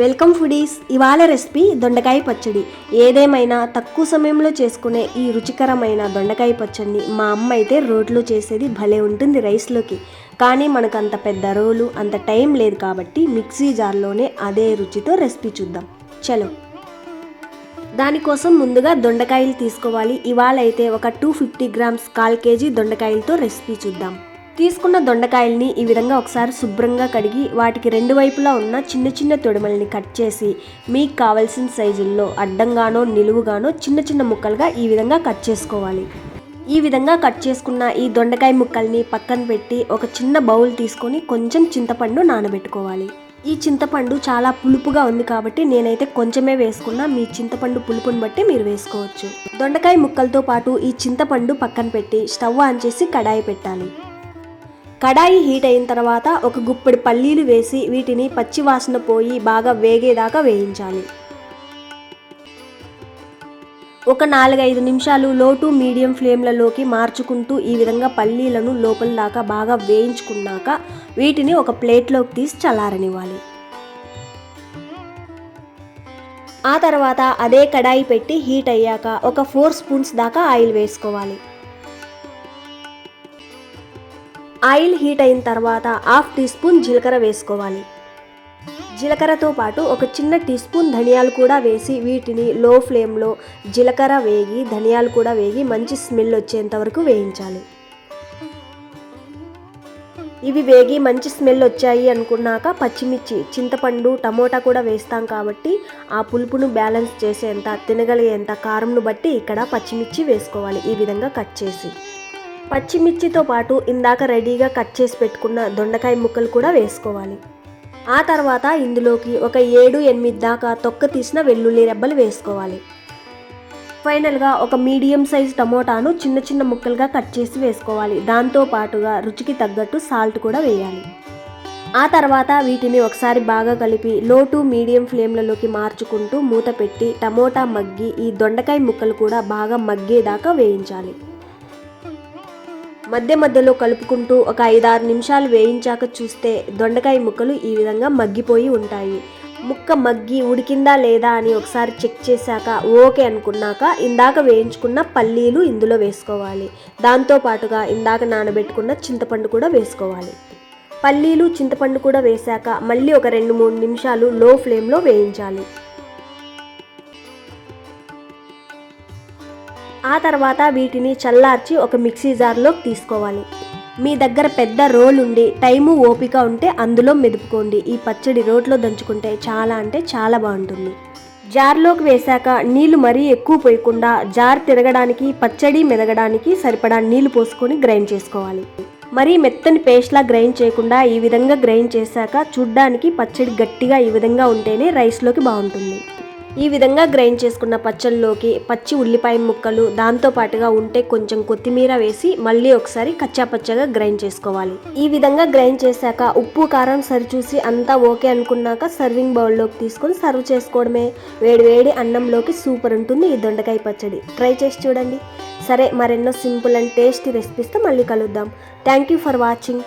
Welcome foodies. ఇవాళ recipe దొండకాయ పచ్చడి. ఏదేమైనా తక్కువ సమయంలో చేసుకునే ఈ రుచికరమైన దొండకాయ పచ్చడిని మా అమ్మ అయితే రోట్లో చేసేది భలే ఉంటుంది రైస్లోకి. కానీ మనకు అంత పెద్ద రోలు అంత టైం లేదు కాబట్టి మిక్సీ జార్లోనే అదే రుచితో రెసిపీ చూద్దాం. చలో. దానికోసం ముందుగా దొండకాయలు తీసుకోవాలి. ఇవాళ అయితే ఒక టూ ఫిఫ్టీ గ్రామ్స్ కాల్ కేజీ దొండకాయలతో రెసిపీ చూద్దాం. తీసుకున్న దొండకాయల్ని ఈ విధంగా ఒకసారి శుభ్రంగా కడిగి వాటికి రెండు వైపులా ఉన్న చిన్న చిన్న తొడిమల్ని కట్ చేసి మీకు కావలసిన సైజుల్లో అడ్డంగానో నిలువుగానో చిన్న చిన్న ముక్కలుగా ఈ విధంగా కట్ చేసుకోవాలి. ఈ విధంగా కట్ చేసుకున్న ఈ దొండకాయ ముక్కల్ని పక్కన పెట్టి ఒక చిన్న బౌల్ తీసుకొని కొంచెం చింతపండు నానబెట్టుకోవాలి. ఈ చింతపండు చాలా పులుపుగా ఉంది కాబట్టి నేనైతే కొంచెమే వేసుకున్నా మీ చింతపండు పులుపుని బట్టి మీరు వేసుకోవచ్చు. దొండకాయ ముక్కలతో పాటు ఈ చింతపండు పక్కన పెట్టి స్టవ్ ఆన్ చేసి కడాయి పెట్టాలి. కడాయి హీట్ అయిన తర్వాత ఒక గుప్పెడు పల్లీలు వేసి వీటిని పచ్చివాసన పోయి బాగా వేగేదాకా వేయించాలి. ఒక నాలుగైదు నిమిషాలు లో టు మీడియం ఫ్లేమ్లలోకి మార్చుకుంటూ ఈ విధంగా పల్లీలను లోపల దాకా బాగా వేయించుకున్నాక వీటిని ఒక ప్లేట్లోకి తీసి చల్లారనివ్వాలి. ఆ తర్వాత అదే కడాయి పెట్టి హీట్ అయ్యాక ఒక ఫోర్ స్పూన్స్ దాకా ఆయిల్ వేసుకోవాలి. ఆయిల్ హీట్ అయిన తర్వాత హాఫ్ టీ స్పూన్ జీలకర్ర వేసుకోవాలి. జీలకర్రతో పాటు ఒక చిన్న టీ స్పూన్ ధనియాలు కూడా వేసి వీటిని లో ఫ్లేమ్లో జీలకర్ర వేగి ధనియాలు కూడా వేగి మంచి స్మెల్ వచ్చేంత వరకు వేయించాలి. ఇవి వేగి మంచి స్మెల్ వచ్చాయి అనుకున్నాక పచ్చిమిర్చి చింతపండు టమోటా కూడా వేస్తాం కాబట్టి ఆ పులుపును బ్యాలెన్స్ చేసేంత తినగలిగేంత కారంను బట్టి ఇక్కడ పచ్చిమిర్చి వేసుకోవాలి. ఈ విధంగా కట్ చేసి. పచ్చిమిర్చితో పాటు ఇందాక రెడీగా కట్ చేసి పెట్టుకున్న దొండకాయ ముక్కలు కూడా వేసుకోవాలి. ఆ తర్వాత ఇందులోకి ఒక ఏడు ఎనిమిది దాకా తొక్క తీసిన వెల్లుల్లి రెబ్బలు వేసుకోవాలి. ఫైనల్గా ఒక మీడియం సైజ్ టమోటాను చిన్న చిన్న ముక్కలుగా కట్ చేసి వేసుకోవాలి. దాంతో పాటుగా రుచికి తగ్గట్టు సాల్ట్ కూడా వేయాలి. ఆ తర్వాత వీటిని ఒకసారి బాగా కలిపి లో టు మీడియం ఫ్లేమ్లలోకి మార్చుకుంటూ మూత పెట్టి టమోటా మగ్గి ఈ దొండకాయ ముక్కలు కూడా బాగా మగ్గేదాకా వేయించాలి. మధ్య మధ్యలో కలుపుకుంటూ ఒక ఐదారు నిమిషాలు వేయించాక చూస్తే దొండకాయ ముక్కలు ఈ విధంగా మగ్గిపోయి ఉంటాయి. ముక్క మగ్గి ఉడికిందా లేదా అని ఒకసారి చెక్ చేశాక ఓకే అనుకున్నాక ఇందాక వేయించుకున్న పల్లీలు ఇందులో వేసుకోవాలి. దాంతో పాటుగా ఇందాక నానబెట్టుకున్న చింతపండు కూడా వేసుకోవాలి. పల్లీలు చింతపండు కూడా వేశాక మళ్ళీ ఒక రెండు మూడు నిమిషాలు లో ఫ్లేమ్లో వేయించాలి. ఆ తర్వాత వీటిని చల్లార్చి ఒక మిక్సీ జార్లోకి తీసుకోవాలి. మీ దగ్గర పెద్ద రోల్ ఉండి టైము ఓపిక ఉంటే అందులో మెదుపుకోండి. ఈ పచ్చడి రోట్లో దంచుకుంటే చాలా అంటే చాలా బాగుంటుంది. జార్లోకి వేశాక నీళ్ళు మరీ ఎక్కువ పోయకుండా జార్ తిరగడానికి పచ్చడి మెదగడానికి సరిపడా నీళ్ళు పోసుకొని గ్రైండ్ చేసుకోవాలి. మరీ మెత్తని పేస్ట్లా గ్రైండ్ చేయకుండా ఈ విధంగా గ్రైండ్ చేశాక చూడ్డానికి పచ్చడి గట్టిగా ఈ విధంగా ఉంటేనే రైస్లోకి బాగుంటుంది. ఈ విధంగా గ్రైండ్ చేసుకున్న పచ్చళ్ళలోకి పచ్చి ఉల్లిపాయ ముక్కలు దాంతోపాటుగా ఉంటే కొంచెం కొత్తిమీర వేసి మళ్ళీ ఒకసారి కచ్చా పచ్చగా గ్రైండ్ చేసుకోవాలి. ఈ విధంగా గ్రైండ్ చేశాక ఉప్పు కారం సరిచూసి అంతా ఓకే అనుకున్నాక సర్వింగ్ బౌల్లోకి తీసుకొని సర్వ్ చేసుకోవడమే. వేడి వేడి అన్నంలోకి సూపర్ ఉంటుంది ఈ దొండకాయ పచ్చడి. ట్రై చేసి చూడండి. సరే మరెన్నో సింపుల్ అండ్ టేస్టీ రెసిపీస్తో మళ్ళీ కలుద్దాం. Thank you for watching.